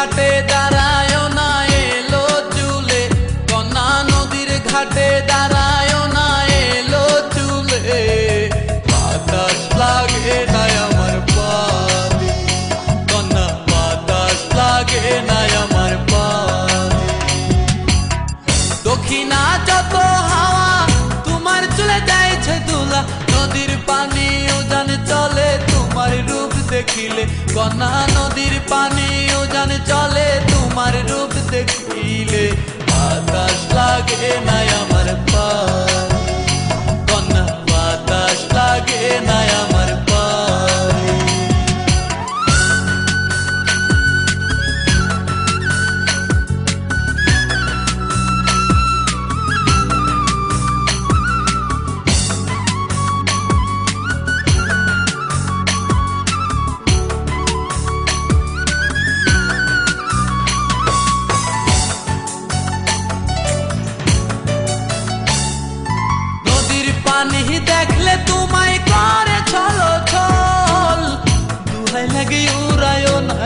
ঘাটে দাঁড়ায় না এলো চুলে কন্যা নদীর ঘাটে দাঁড়ায় কন্যা নদীর পানি উজান চলে তোমার রূপ দেখিলে বাতাস লাগে না আমার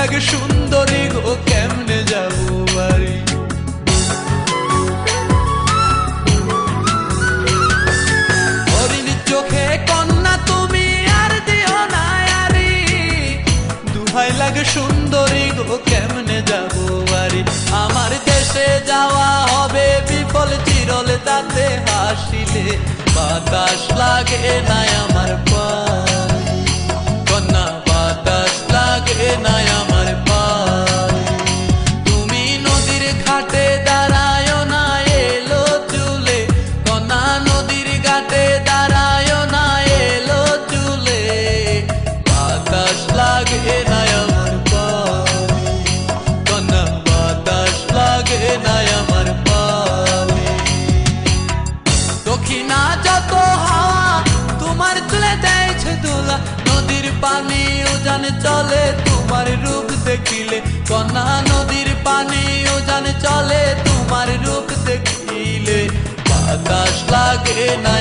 লাগে সুন্দরী গো, কেমনে যাব বাড়ি? চোখে কন্যা তুমি আর না আরি। দুহাই লাগে সুন্দরী গো, কেমনে যাব বাড়ি? আমার দেশে যাওয়া হবে বিফল চিরল, তাতে হাসিলে বাতাস লাগে না আমার পায়ে পানি, উজান চলে, তোমার রূপ দেখিলে কন্যা নদীর পানি, উজান চলে, তোমার রূপ দেখিলে। বাতাস লাগে না